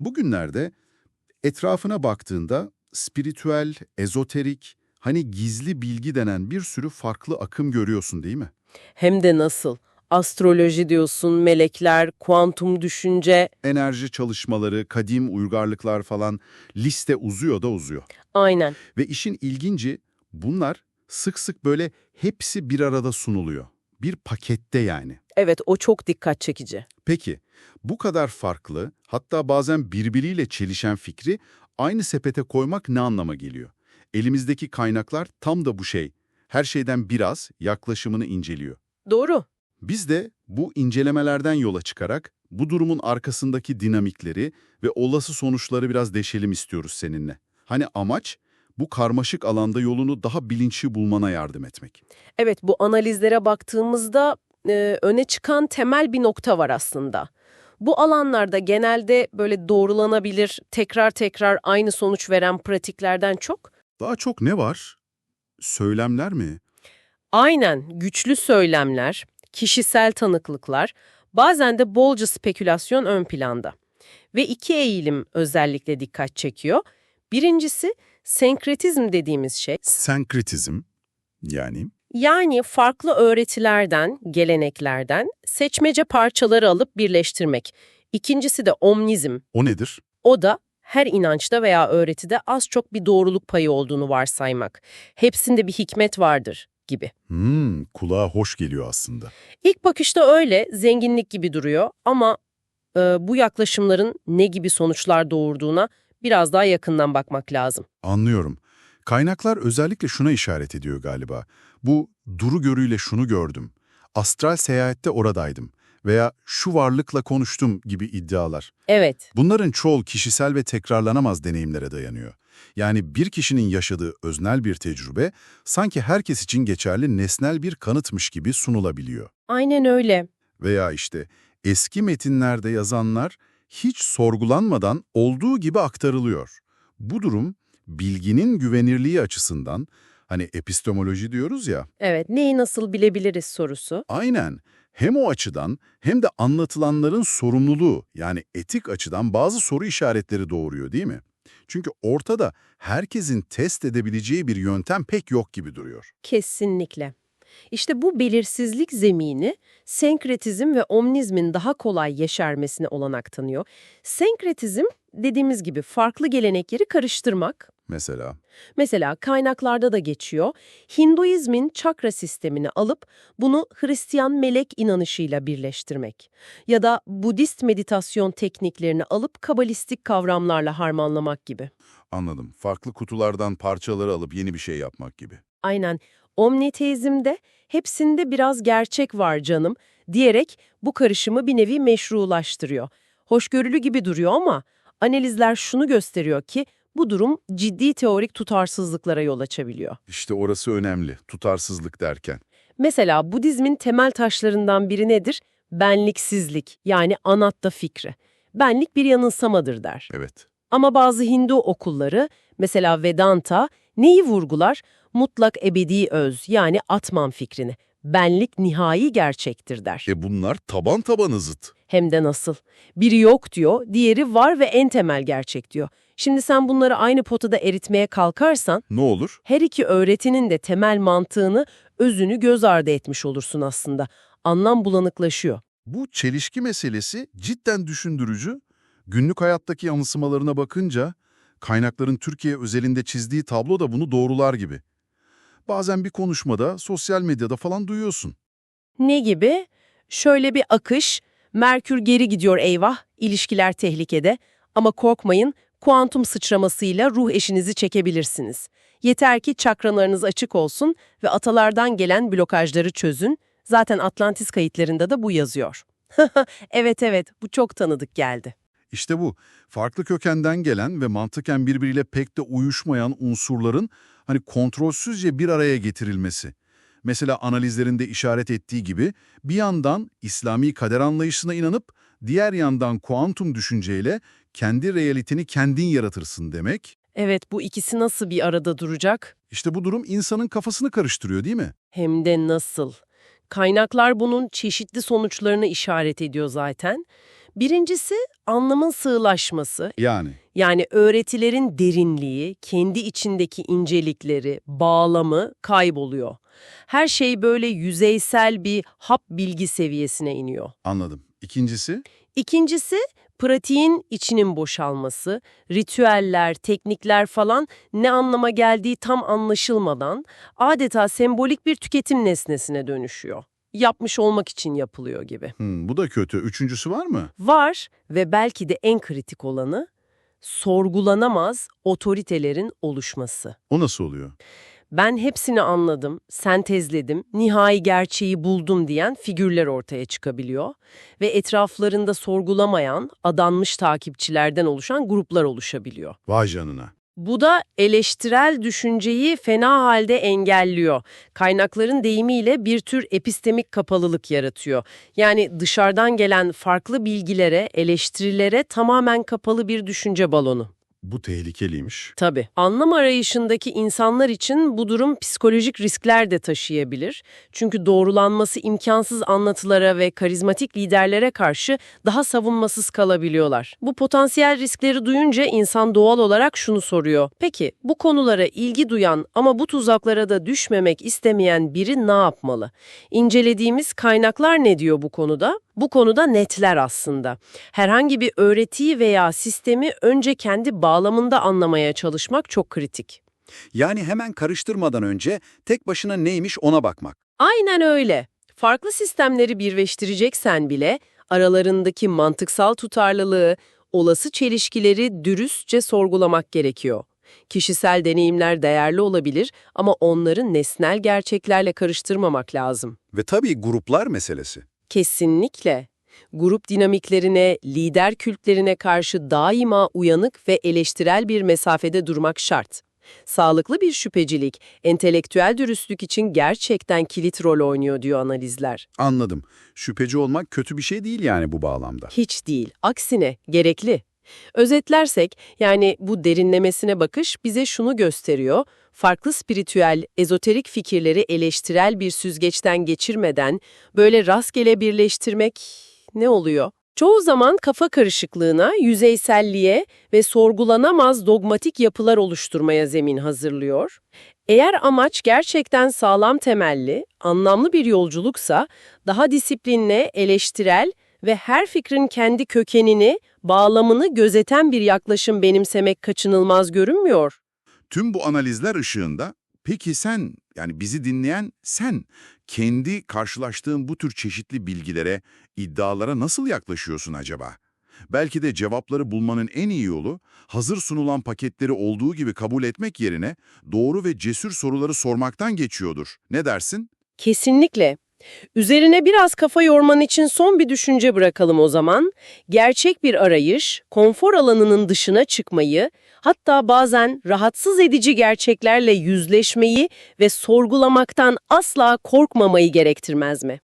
Bugünlerde etrafına baktığında spiritüel, ezoterik, hani gizli bilgi denen bir sürü farklı akım görüyorsun değil mi? Hem de nasıl? Astroloji diyorsun, melekler, kuantum düşünce. Enerji çalışmaları, kadim uygarlıklar falan liste uzuyor da uzuyor. Aynen. Ve işin ilginci bunlar sık sık böyle hepsi bir arada sunuluyor. Bir pakette yani. Evet, o çok dikkat çekici. Peki bu kadar farklı hatta bazen birbiriyle çelişen fikri aynı sepete koymak ne anlama geliyor? Elimizdeki kaynaklar tam da bu şey. Her şeyden biraz yaklaşımını inceliyor. Doğru. Biz de bu incelemelerden yola çıkarak bu durumun arkasındaki dinamikleri ve olası sonuçları biraz deşelim istiyoruz seninle. Hani amaç bu karmaşık alanda yolunu daha bilinçli bulmana yardım etmek. Evet, bu analizlere baktığımızda e, öne çıkan temel bir nokta var aslında. Bu alanlarda genelde böyle doğrulanabilir, tekrar tekrar aynı sonuç veren pratiklerden çok, Daha çok ne var? Söylemler mi? aynen güçlü söylemler, kişisel tanıklıklar, bazen de bolca spekülasyon ön planda. Ve iki eğilim özellikle dikkat çekiyor. Birincisi, senkretizm dediğimiz şey. Senkritizm yani Yani farklı öğretilerden, geleneklerden seçmece parçaları alıp birleştirmek. İkincisi de omnizm. o nedir? O da her inançta veya öğretide az çok bir doğruluk payı olduğunu varsaymak. Hepsinde bir hikmet vardır gibi. Hmm, kulağa hoş geliyor aslında. İlk bakışta öyle zenginlik gibi duruyor ama e, bu yaklaşımların ne gibi sonuçlar doğurduğuna biraz daha yakından bakmak lazım. Anlıyorum. Kaynaklar özellikle şuna işaret ediyor galiba. Bu duru görüyle şunu gördüm. Astral seyahatte oradaydım veya şu varlıkla konuştum gibi iddialar. Evet, Bunların çoğu kişisel ve tekrarlanamaz deneyimlere dayanıyor. Yani bir kişinin yaşadığı öznel bir tecrübe sanki herkes için geçerli nesnel bir kanıtmış gibi sunulabiliyor. aynen öyle. Veya işte eski metinlerde yazanlar hiç sorgulanmadan olduğu gibi aktarılıyor. Bu durum bilginin güvenirliği açısından hani epistemoloji diyoruz ya Evet, neyi nasıl bilebiliriz sorusu. aynen hem o açıdan hem de anlatılanların sorumluluğu yani etik açıdan bazı soru işaretleri doğuruyor değil mi? Çünkü ortada herkesin test edebileceği bir yöntem pek yok gibi duruyor. Kesinlikle. İşte bu belirsizlik zemini senkretizm ve omnizmin daha kolay yeşermesine olanak tanıyor. Senkretizm dediğimiz gibi farklı gelenekleri karıştırmak. Mesela Mesela kaynaklarda da geçiyor. Hinduizmin çakra sistemini alıp bunu Hristiyan melek inanışıyla birleştirmek. Ya da Budist meditasyon tekniklerini alıp kabalistik kavramlarla harmanlamak gibi. anladım farklı kutulardan parçaları alıp yeni bir şey yapmak gibi. Aynen. Omniteizmde hepsinde biraz gerçek var canım diyerek bu karışımı bir nevi meşrulaştırıyor. Hoşgörülü gibi duruyor ama analizler şunu gösteriyor ki bu durum ciddi teorik tutarsızlıklara yol açabiliyor. İşte orası önemli tutarsızlık derken. Mesela Budizmin temel taşlarından biri nedir? Benliksizlik yani anatta fikri. Benlik bir yanılsamadır der. Evet. Ama bazı Hindu okulları, mesela Vedanta, neyi vurgular? Mutlak ebedi öz yani Atman fikrini. Benlik nihai gerçektir der. E bunlar taban tabana zıt. Hem de nasıl? Biri yok diyor, diğeri var ve en temel gerçek diyor. Şimdi sen bunları aynı potada eritmeye kalkarsan, Ne olur? her iki öğretinin de temel mantığını, özünü göz ardı etmiş olursun aslında. Anlam bulanıklaşıyor. Bu çelişki meselesi cidden düşündürücü. Günlük hayattaki yansımalarına bakınca kaynakların Türkiye özelinde çizdiği tablo da bunu doğrular gibi. Bazen bir konuşmada, sosyal medyada falan duyuyorsun. Ne gibi? Şöyle bir akış, Merkür geri gidiyor eyvah, ilişkiler tehlikede ama korkmayın, kuantum sıçramasıyla ruh eşinizi çekebilirsiniz. Yeter ki çakralarınız açık olsun ve atalardan gelen blokajları çözün. Zaten Atlantis kayıtlarında da bu yazıyor. evet evet, bu çok tanıdık geldi. İşte bu, farklı kökenden gelen ve mantıken birbiriyle pek de uyuşmayan unsurların hani kontrolsüzce bir araya getirilmesi. Mesela analizlerinde işaret ettiği gibi bir yandan İslami kader anlayışına inanıp diğer yandan kuantum düşünceyle kendi realiteni kendin yaratırsın demek. Evet, bu ikisi nasıl bir arada duracak? İşte bu durum insanın kafasını karıştırıyor değil mi? Hem de nasıl? Kaynaklar bunun çeşitli sonuçlarını işaret ediyor zaten. Birincisi anlamın sığlaşması. Yani Yani öğretilerin derinliği, kendi içindeki incelikleri, bağlamı kayboluyor. Her şey böyle yüzeysel bir hap bilgi seviyesine iniyor. anladım. İkincisi? İkincisi, pratiğin içinin boşalması, ritüeller, teknikler falan ne anlama geldiği tam anlaşılmadan adeta sembolik bir tüketim nesnesine dönüşüyor. Yapmış olmak için yapılıyor gibi. Hmm, bu da kötü. Üçüncüsü var mı? Var ve belki de en kritik olanı sorgulanamaz otoritelerin oluşması. O nasıl oluyor? Ben hepsini anladım, sentezledim, nihai gerçeği buldum diyen figürler ortaya çıkabiliyor ve etraflarında sorgulamayan, adanmış takipçilerden oluşan gruplar oluşabiliyor. Vay canına. Bu da eleştirel düşünceyi fena halde engelliyor. Kaynakların deyimiyle bir tür epistemik kapalılık yaratıyor. Yani dışarıdan gelen farklı bilgilere, eleştirilere tamamen kapalı bir düşünce balonu. Bu tehlikeliymiş. Tabii. Anlam arayışındaki insanlar için bu durum psikolojik riskler de taşıyabilir. Çünkü doğrulanması imkansız anlatılara ve karizmatik liderlere karşı daha savunmasız kalabiliyorlar. Bu potansiyel riskleri duyunca insan doğal olarak şunu soruyor. Peki bu konulara ilgi duyan ama bu tuzaklara da düşmemek istemeyen biri ne yapmalı? İncelediğimiz kaynaklar ne diyor bu konuda? Bu konuda netler aslında. Herhangi bir öğretiyi veya sistemi önce kendi bağlamında anlamaya çalışmak çok kritik. Yani hemen karıştırmadan önce tek başına neymiş ona bakmak. Aynen öyle. Farklı sistemleri birleştireceksen bile aralarındaki mantıksal tutarlılığı, olası çelişkileri dürüstçe sorgulamak gerekiyor. Kişisel deneyimler değerli olabilir ama onları nesnel gerçeklerle karıştırmamak lazım. Ve tabii gruplar meselesi. Kesinlikle. Grup dinamiklerine, lider kültlerine karşı daima uyanık ve eleştirel bir mesafede durmak şart. Sağlıklı bir şüphecilik, entelektüel dürüstlük için gerçekten kilit rol oynuyor diyor analizler. Anladım. Şüpheci olmak kötü bir şey değil yani bu bağlamda. Hiç değil, aksine gerekli. Özetlersek, yani bu derinlemesine bakış bize şunu gösteriyor, farklı spiritüel, ezoterik fikirleri eleştirel bir süzgeçten geçirmeden böyle rastgele birleştirmek ne oluyor? Çoğu zaman kafa karışıklığına, yüzeyselliğe ve sorgulanamaz dogmatik yapılar oluşturmaya zemin hazırlıyor. Eğer amaç gerçekten sağlam temelli, anlamlı bir yolculuksa, daha disiplinli, eleştirel ve her fikrin kendi kökenini, bağlamını gözeten bir yaklaşım benimsemek kaçınılmaz görünmüyor. Tüm bu analizler ışığında peki sen yani bizi dinleyen sen kendi karşılaştığın bu tür çeşitli bilgilere, iddialara nasıl yaklaşıyorsun acaba? Belki de cevapları bulmanın en iyi yolu hazır sunulan paketleri olduğu gibi kabul etmek yerine doğru ve cesur soruları sormaktan geçiyordur. Ne dersin? Kesinlikle. Üzerine biraz kafa yorman için son bir düşünce bırakalım o zaman. Gerçek bir arayış, konfor alanının dışına çıkmayı, hatta bazen rahatsız edici gerçeklerle yüzleşmeyi ve sorgulamaktan asla korkmamayı gerektirmez mi?